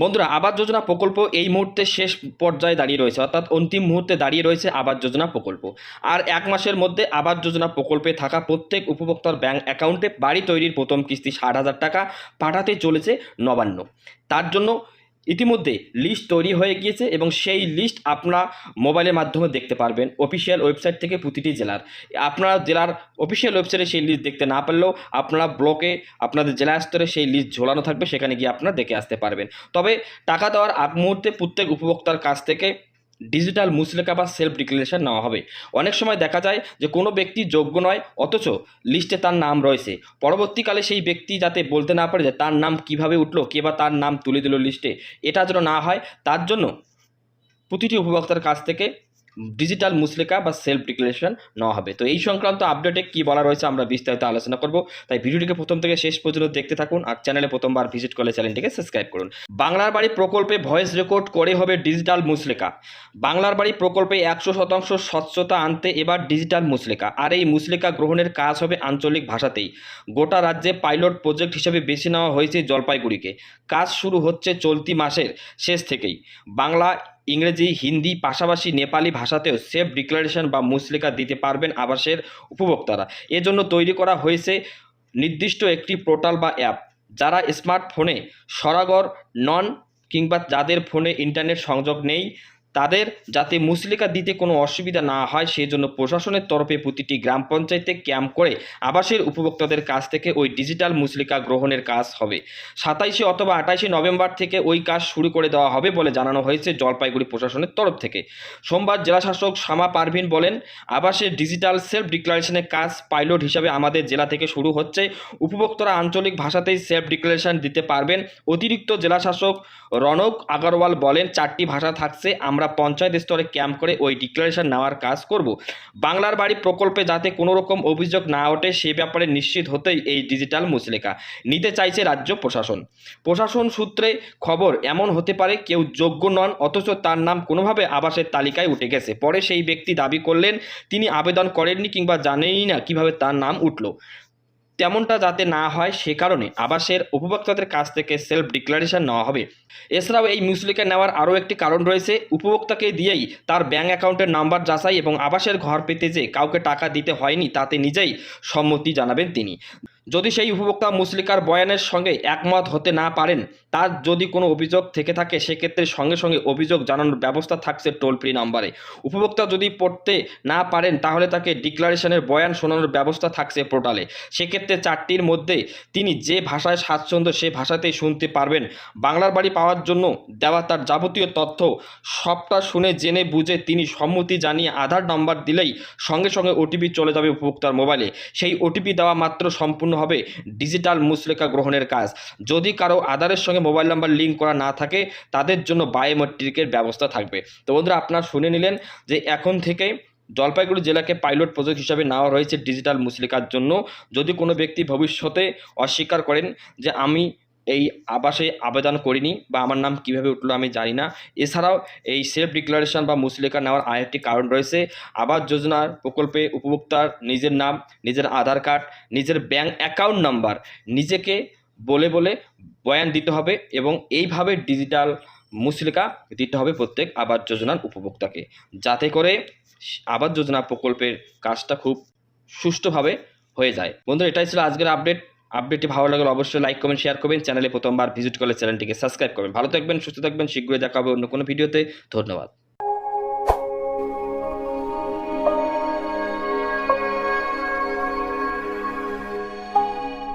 বন্ধুরা, আবাস যোজনা প্রকল্প এই মুহূর্তে শেষ পর্যায়ে দাঁড়িয়ে রয়েছে, অর্থাৎ অন্তিম মুহূর্তে দাঁড়িয়ে রয়েছে আবাস যোজনা প্রকল্প। আর এক মাসের মধ্যে আবাস যোজনা প্রকল্পে থাকা প্রত্যেক উপভোক্তার ব্যাংক অ্যাকাউন্টে বাড়ি তৈরির প্রথম কিস্তি ষাট হাজার টাকা পাঠাতে চলেছে নবান্ন। তার জন্য ইতিমধ্যে লিস্ট তৈরি হয়ে গিয়েছে এবং সেই লিস্ট আপনারা মোবাইলের মাধ্যমে দেখতে পারবেন। অফিসিয়াল ওয়েবসাইট থেকে প্রতিটি জেলার। আপনারা জেলার অফিসিয়াল ওয়েবসাইটে সেই লিস্ট দেখতে না পারলেও আপনারা ব্লকে আপনাদের জেলা স্তরে সেই লিস্ট ঝোলানো থাকবে, সেখানে গিয়ে আপনারা দেখে আসতে পারবেন। তবে টাকা দেওয়ার আগ মুহূর্তে প্রত্যেক উপভোক্তার কাছ থেকে ডিজিটাল মুসলেকা বা সেলফ ডিক্লারেশন নেওয়া হবে। অনেক সময় দেখা যায় যে কোনো ব্যক্তি যোগ্য নয়, অথচ লিস্টে তার নাম রয়েছে। পরবর্তীকালে সেই ব্যক্তি যাতে বলতে না পারে যে তার নাম কীভাবে উঠল, কে বা তার নাম তুলে দিল লিস্টে এটা যেন না হয়, তার জন্য প্রতিটি উপভোক্তার কাছ থেকে ডিজিটাল মুসলেখা বা সেলফ ডিক্লারেশন নেওয়া হবে। তো এই সংক্রান্ত আপডেটে কী বলা রয়েছে আমরা বিস্তারিত আলোচনা করব। তাই ভিডিওটিকে প্রথম থেকে শেষ পর্যন্ত দেখতে থাকুন আর চ্যানেলে প্রথমবার ভিজিট করলে চ্যানেলটিকে সাবস্ক্রাইব করুন। বাংলার বাড়ি প্রকল্পে ভয়েস রেকর্ড করে হবে ডিজিটাল মুসলেখা বাংলার বাড়ি প্রকল্পে একশো শতাংশ স্বচ্ছতা আনতে এবার ডিজিটাল মুসলেখা আর এই মুসলেখা গ্রহণের কাজ হবে আঞ্চলিক ভাষাতেই। গোটা রাজ্যে পাইলট প্রজেক্ট হিসেবে বেছে নেওয়া হয়েছে জলপাইগুড়িকে। কাজ শুরু হচ্ছে চলতি মাসের শেষ থেকেই। বাংলা ইংরেজি, হিন্দি, পাশাপাশি নেপালি ভাষাতেও সেফ ডিক্লারেশন বা মুসলিকা দিতে পারবেন আবাসের উপভোক্তারা। এজন্য তৈরি করা হয়েছে নির্দিষ্ট একটি পোর্টাল বা অ্যাপ, যারা স্মার্টফোনে সরাগর, নন কিংবা যাদের ফোনে ইন্টারনেট সংযোগ নেই তাদের যাতে মুসলিকা দিতে কোনো অসুবিধা না হয়, সেই জন্য প্রশাসনের তরফে প্রতিটি গ্রাম পঞ্চায়েতে ক্যাম্প করে আবাসের উপভোক্তাদের কাছ থেকে ওই ডিজিটাল মুসলিকা গ্রহণের কাজ হবে। সাতাইশে অথবা আঠাইশে নভেম্বর থেকে ওই কাজ শুরু করে দেওয়া হবে বলে জানানো হয়েছে জলপাইগুড়ি প্রশাসনের তরফ থেকে। সোমবার জেলাশাসক শামা পারভিন বলেন, আবাসের ডিজিটাল সেলফ ডিক্লারেশনের কাজ পাইলট হিসাবে আমাদের জেলা থেকে শুরু হচ্ছে। উপভোক্তারা আঞ্চলিক ভাষাতেই সেলফ ডিক্লারেশন দিতে পারবেন। অতিরিক্ত জেলাশাসক রনক আগরওয়াল বলেন, চারটি ভাষা থাকছে, আমরা পঞ্চায়েত স্তরে ক্যাম্প করে ওই ডিক্লারেশন নেওয়ার কাজ করব। বাংলার বাড়ি প্রকল্পে যাতে কোনো রকম অভিযোগ না ওঠে, সে ব্যাপারে নিশ্চিত হতেই এই ডিজিটাল মুসলেখা নিতে চাইছে রাজ্য প্রশাসন। প্রশাসন সূত্রে খবর, এমন হতে পারে কেউ যোগ্য নন, অথচ তার নাম কোনোভাবে আবাসের তালিকায় উঠে গেছে। পরে সেই ব্যক্তি দাবি করলেন, তিনি আবেদন করেননি কিংবা জানেনই না কীভাবে তার নাম উঠল। তেমনটা যাতে না হয় সে কারণে আবাসের উপভোক্তাদের কাছ থেকে সেলফ ডিক্লারেশন নেওয়া হবে। এছাড়াও এই মুসলিকা নেওয়ার আরও একটি কারণ রয়েছে, উপভোক্তাকে দিয়েই তার ব্যাঙ্ক অ্যাকাউন্টের নাম্বার যাচাই এবং আবাসের ঘর পেতে যে কাউকে টাকা দিতে হয়নি তাতে নিজেই সম্মতি জানাবেন তিনি। যদি সেই উপভোক্তা মুসলিকার বয়ানের সঙ্গে একমত হতে না পারেন, তার যদি কোনো অভিযোগ থেকে থাকে, সেক্ষেত্রে সঙ্গে সঙ্গে অভিযোগ জানানোর ব্যবস্থা থাকছে টোল ফ্রি নাম্বারে। উপভোক্তা যদি পড়তে না পারেন, তাহলে তাকে ডিক্লারেশনের বয়ান শোনানোর ব্যবস্থা থাকছে পোর্টালে। সেক্ষেত্রে চারটির মধ্যে তিনি যে ভাষায় স্বাচ্ছন্দ্য, সে ভাষাতেই শুনতে পারবেন। বাংলার বাড়ি পাওয়ার জন্য দেওয়া তার যাবতীয় তথ্য সবটা শুনে, জেনে, বুঝে তিনি সম্মতি জানিয়ে আধার নাম্বার দিলেই সঙ্গে সঙ্গে ওটিপি চলে যাবে উপভোক্তার মোবাইলে। সেই ওটিপি দেওয়া মাত্র সম্পূর্ণ হবে ডিজিটাল মুসলেখা গ্রহণের কাজ। যদি কারও আধারের সঙ্গে মোবাইল নাম্বার লিঙ্ক করা না থাকে, তাদের জন্য বায়োমেট্রিকের ব্যবস্থা থাকবে। তো বন্ধুরা, আপনারা শুনে নিলেন যে এখন থেকে জলপাইগুড়ি জেলাকে পাইলট প্রজেক্ট হিসাবে নেওয়া রয়েছে ডিজিটাল মুসলিকার জন্য। যদি কোনো ব্যক্তি ভবিষ্যতে অস্বীকার করেন যে আমি এই আবাসে আবেদন করিনি বা আমার নাম কীভাবে উঠল আমি জানি না। এছাড়াও এই সেলফ ডিক্লারেশন বা মুসলিকা নেওয়ার আরেকটি কারণ রয়েছে। আবাস যোজনার প্রকল্পে উপভোক্তার নিজের নাম, নিজের আধার কার্ড, নিজের ব্যাঙ্ক অ্যাকাউন্ট নাম্বার নিজেকে বলে বলে বয়ান দিতে হবে এবং এইভাবে ডিজিটাল মুসলিকা দিতে হবে প্রত্যেক আবাস যোজনার উপভোক্তাকে। যাতে করে আবাস যোজনা প্রকল্পের কাজটা খুব সুষ্ঠুভাবে হয়ে যায়। বন্ধুরা, এটাই ছিল আজকের আপডেট আপডেটটি ভালো লাগলে অবশ্যই লাইক করবেন শেয়ার করবেন। চ্যানেলে প্রথমবার ভিজিট করলে চ্যানেলটিকে সাবস্ক্রাইব করবেন। ভালো থাকবেন, সুস্থ থাকবেন। শীঘ্রই দেখা হবে অন্য কোনো ভিডিওতে ধন্যবাদ।